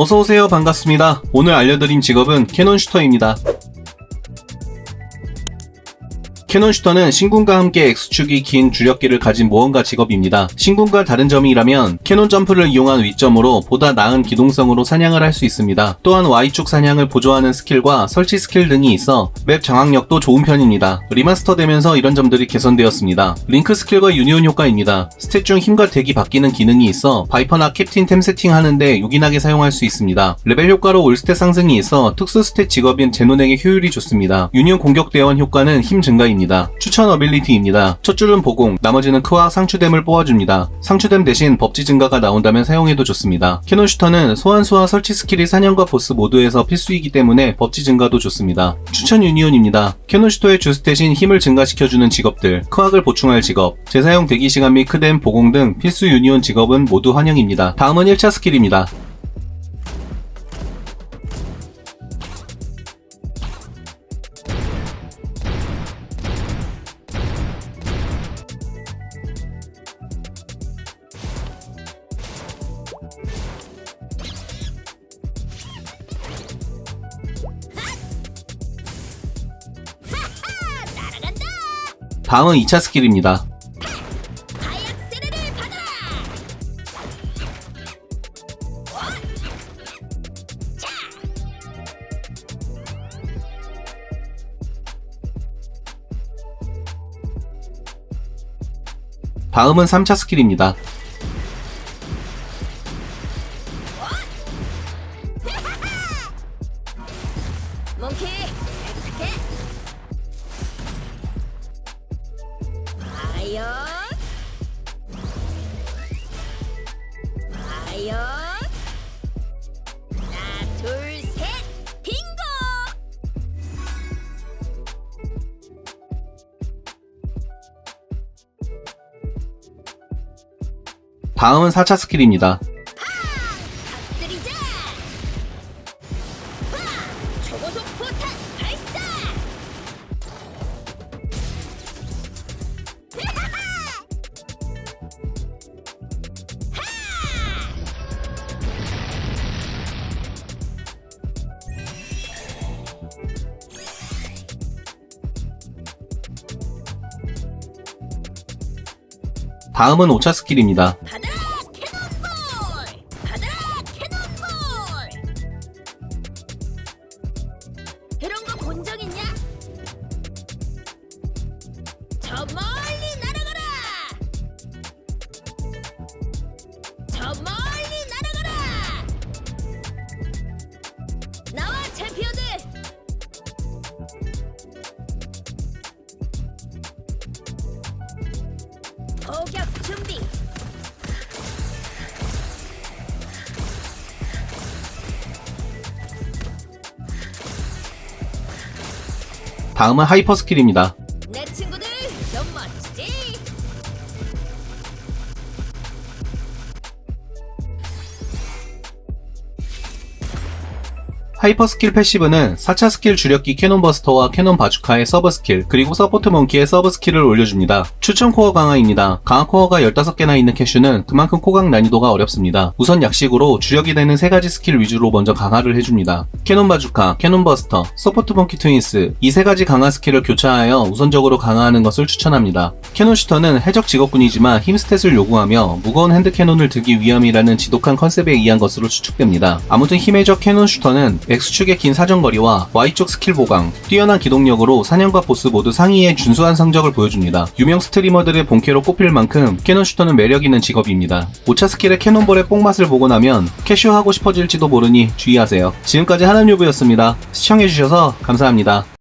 어서오세요. 반갑습니다. 오늘 알려드린 직업은 캐논 슈터입니다 캐논 슈터는 신군과 함께 X축이 긴 주력기를 가진 모험가 직업입니다. 신군과 다른 점이라면 캐논 점프를 이용한 위점으로 보다 나은 기동성으로 사냥을 할 수 있습니다. 또한 Y축 사냥을 보조하는 스킬과 설치 스킬 등이 있어 맵 장악력도 좋은 편입니다. 리마스터 되면서 이런 점들이 개선되었습니다. 링크 스킬과 유니온 효과입니다. 스탯 중 힘과 덱이 바뀌는 기능이 있어 바이퍼나 캡틴 템 세팅하는데 요긴하게 사용할 수 있습니다. 레벨 효과로 올스탯 상승이 있어 특수 스탯 직업인 제논에게 효율이 좋습니다. 유니온 공격 대원 효과는 힘 증가입니다. 추천 어빌리티입니다. 첫 줄은 보공, 나머지는 크와 상추댐을 뽑아줍니다. 상추댐 대신 법지 증가가 나온다면 사용해도 좋습니다. 캐논 슈터는 소환수와 설치 스킬이 사냥과 보스 모두에서 필수이기 때문에 법지 증가도 좋습니다. 추천 유니온입니다. 캐논 슈터의 주 스탯인 힘을 증가시켜주는 직업들, 크악을 보충할 직업, 재사용 대기 시간 및 크댐, 보공 등 필수 유니온 직업은 모두 환영입니다. 다음은 1차 스킬입니다. 다음은 2차 스킬입니다. 다음은 3차 스킬입니다. 과연? 과연? 하나, 둘, 셋! 빙고! 다음은 4차 스킬입니다. 초고속 포탄 발사! 다음은 5차 스킬입니다. 이런 거 본 적 있냐? 저멀 포격 준비! 다음은 하이퍼 스킬입니다. 하이퍼 스킬 패시브는 4차 스킬 주력기 캐논 버스터와 캐논 바주카의 서브 스킬, 그리고 서포트 몽키의 서브 스킬을 올려줍니다. 추천 코어 강화입니다. 강화 코어가 15개나 있는 캐슈는 그만큼 코강 난이도가 어렵습니다. 우선 약식으로 주력이 되는 3가지 스킬 위주로 먼저 강화를 해줍니다. 캐논 바주카, 캐논 버스터, 서포트 몽키 트윈스 이세 가지 강화 스킬을 교차하여 우선적으로 강화하는 것을 추천합니다. 캐논 슈터는 해적 직업군이지만 힘 스탯을 요구하며 무거운 핸드 캐논을 들기 위함이라는 지독한 컨셉에 의한 것으로 추측됩니다. 아무튼 힘의 적 캐논 슈터는 X축의 긴 사정거리와 Y쪽 스킬 보강, 뛰어난 기동력으로 사냥과 보스 모두 상위의 준수한 성적을 보여줍니다. 유명 스트리머들의 본캐로 꼽힐 만큼 캐논 슈터는 매력 있는 직업입니다. 5차 스킬의 캐논볼의 뽕맛을 보고 나면 캐슈하고 싶어질지도 모르니 주의하세요. 지금까지 하나뉴브였습니다. 시청해주셔서 감사합니다.